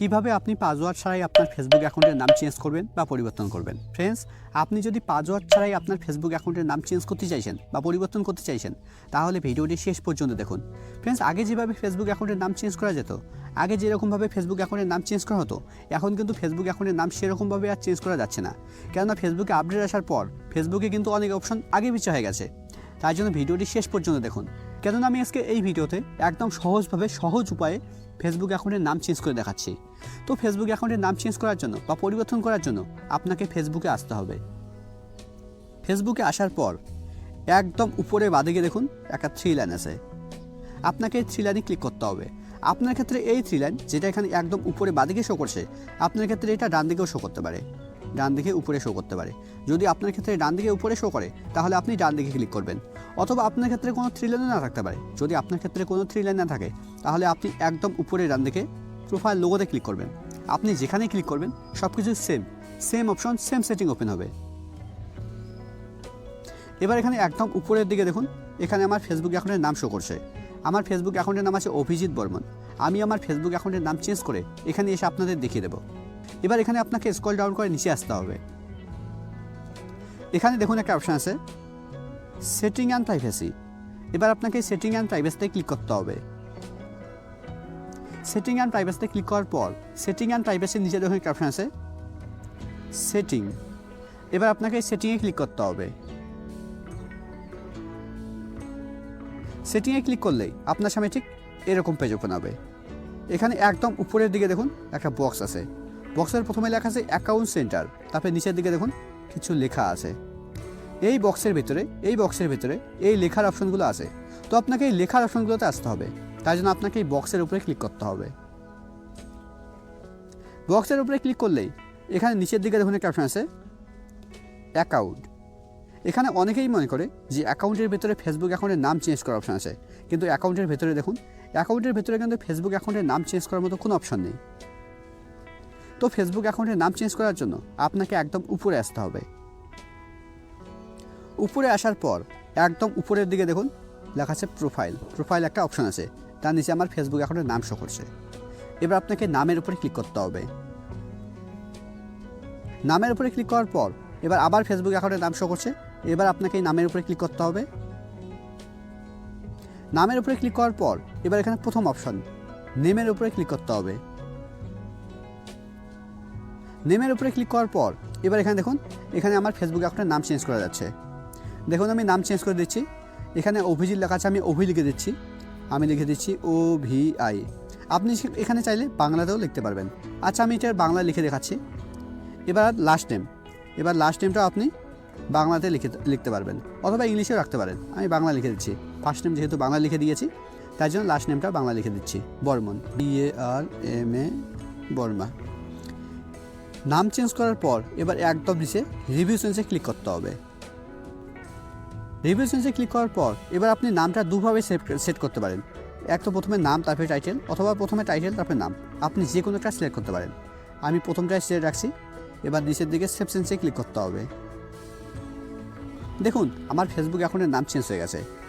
কীভাবে আপনি পাসওয়ার্ড ছাড়াই আপনার ফেসবুক অ্যাকাউন্টের নাম চেঞ্জ করবেন বা পরিবর্তন করবেন? ফ্রেন্ডস আপনি যদি পাসওয়ার্ড ছাড়াই আপনার ফেসবুক অ্যাকাউন্টের নাম চেঞ্জ করতে চাইছেন বা পরিবর্তন করতে চাইছেন, তাহলে ভিডিওটি শেষ পর্যন্ত দেখুন। ফ্রেন্ডস আগে যেভাবে ফেসবুক অ্যাকাউন্টের নাম চেঞ্জ করা যেত, আগে যেরকমভাবে ফেসবুক অ্যাকাউন্টের নাম চেঞ্জ করা হতো, এখন কিন্তু ফেসবুক অ্যাকাউন্টের নাম সেরকমভাবে আর চেঞ্জ করা যাচ্ছে না। কেননা ফেসবুকে আপডেট আসার পর ফেসবুকে কিন্তু অনেক অপশন আগে পিছিয়ে হয়ে গেছে। তাই জন্য ভিডিওটি শেষ পর্যন্ত দেখুন। কেননা আমি আজকে এই ভিডিওতে একদম সহজভাবে, সহজ উপায়ে ফেসবুক অ্যাকাউন্টের নাম চেঞ্জ করে দেখাচ্ছি। তো ফেসবুক অ্যাকাউন্টের নাম চেঞ্জ করার জন্য বা পরিবর্তন করার জন্য আপনাকে ফেসবুকে আসতে হবে। ফেসবুকে আসার পর একদম উপরে বাদিকে দেখুন একটা থ্রি লাইন আছে। আপনাকে থ্রি লাইনে ক্লিক করতে হবে। আপনার ক্ষেত্রে এই থ্রি লাইন যেটা এখানে একদম উপরে বাদিকে শো করছে, আপনার ক্ষেত্রে এটা ডান দিকেও শো করতে পারে। ডান দিকে উপরে শো করতে পারে। যদি আপনার ক্ষেত্রে ডান দিকে উপরে শো করে, তাহলে আপনি ডান দিকে ক্লিক করবেন। অথবা আপনার ক্ষেত্রে কোনো থ্রি লাইনে না থাকতে পারে। যদি আপনার ক্ষেত্রে কোনো থ্রি লাইন না থাকে, তাহলে আপনি একদম উপরে ডান দিকে প্রোফাইল লোগোতে ক্লিক করবেন। আপনি যেখানে ক্লিক করবেন সব কিছু same same option same setting open হবে। এবার এখানে একদম উপরের দিকে দেখুন, এখানে আমার ফেসবুক অ্যাকাউন্টের নাম শো করছে। আমার ফেসবুক অ্যাকাউন্টের নাম আছে অভিজিৎ বর্মন। আমি আমার ফেসবুক অ্যাকাউন্টের নাম চেঞ্জ করে এখানে এসে আপনাদের দেখিয়ে দেবো। এবার এখানে আপনাকে স্কল ডাউন করে নিচে আসতে হবে। এখানে দেখুন একটা অপশান আছে সেটিং অ্যান্ড প্রাইভেসি এবার আপনাকে সেটিং অ্যান্ড প্রাইভেসিতে ক্লিক করতে হবে। সেটিং অ্যান্ড প্রাইভেসিতে ক্লিক করার পর সেটিং অ্যান্ড প্রাইভেসির নিচে দেখুন একটা অপশান আছে সেটিং এবার আপনাকে সেটিংয়ে ক্লিক করতে হবে। সেটিংয়ে ক্লিক করলেই আপনার সামনে ঠিক এরকম পেজ ওপেন হবে। এখানে একদম উপরের দিকে দেখুন একটা বক্স আছে। বক্সের প্রথমে লেখা আছে অ্যাকাউন্ট সেন্টার। তারপরে নিচের দিকে দেখুন, কিছু লেখা আছে। এই বক্সের ভিতরে, এই বক্সের ভিতরে এই লেখার অপশনগুলো আছে। তো আপনাকে এই লেখার অপশনগুলোতে আসতে হবে। তাই জন্য আপনাকে এই বক্সের উপরে ক্লিক করতে হবে। বক্সের উপরে ক্লিক করলেই এখানে নিচের দিকে দেখুন একটা অপশন আছে, অ্যাকাউন্ট। এখানে অনেকেই মনে করে যে অ্যাকাউন্টের ভেতরে ফেসবুক অ্যাকাউন্টের নাম চেঞ্জ করার অপশন আছে। কিন্তু অ্যাকাউন্টের ভেতরে দেখুন, অ্যাকাউন্টের ভেতরে কিন্তু ফেসবুক অ্যাকাউন্টের নাম চেঞ্জ করার মতো কোনো অপশন নেই। তো ফেসবুক অ্যাকাউন্টের নাম চেঞ্জ করার জন্য আপনাকে একদম উপরে আসতে হবে। উপরে আসার পর একদম উপরের দিকে দেখুন, লেখা আছে প্রোফাইল প্রোফাইল একটা অপশন আছে, তার নিচে আমার ফেসবুক অ্যাকাউন্টের নাম শো করছে। এবার আপনাকে নামের উপরে ক্লিক করতে হবে। নামের উপরে ক্লিক করার পর এবার আবার ফেসবুক অ্যাকাউন্টের নাম শো করছে, এবার আপনাকে এই নামের উপরে ক্লিক করতে হবে। নামের উপরে ক্লিক করার পর এবার এখানে প্রথম অপশন নেমের উপরে ক্লিক করতে হবে। নেমের উপরে ক্লিক করার পর, এবার এখানে দেখুন, এখানে আমার ফেসবুক অ্যাকাউন্টের নাম চেঞ্জ করা যাচ্ছে। দেখুন, আমি নাম চেঞ্জ করে দিচ্ছি। এখানে অভিজিৎ লেখা আছে, আমি অভি লিখে দিচ্ছি। আমি লিখে দিচ্ছি ও ভি আই আপনি এখানে চাইলে বাংলাতেও লিখতে পারবেন। আচ্ছা আমি এটার বাংলা লিখে দেখাচ্ছি। এবার লাস্ট নেম এবার লাস্ট নেমটা আপনি বাংলাতে লিখে লিখতে পারবেন। অথবা ইংলিশেও রাখতে পারেন। আমি বাংলা লিখে দিচ্ছি। ফার্স্ট নেম যেহেতু বাংলা লিখে দিয়েছি, তাই জন্য লাস্ট নেমটা বাংলা লিখে দিচ্ছি। Barman. B A R M A Barma. নাম চেঞ্জ করার পর এবার একদম নিচে রিভিউ চেঞ্জে ক্লিক করতে হবে। রিভিউ চেঞ্জে ক্লিক করার পর এবার আপনি নামটা দুভাবে সেট করতে পারেন। এক তো প্রথমে নাম, তারপরে টাইটেল অথবা প্রথমে টাইটেল তারপরে নাম। আপনি যে কোনো একটা সিলেক্ট করতে পারেন। আমি প্রথমটাই সিলেক্ট রাখছি। এবার নিচের দিকে সেভ চেঞ্জে ক্লিক করতে হবে। দেখুন, আমার ফেসবুক অ্যাকাউন্টের নাম চেঞ্জ হয়ে গেছে।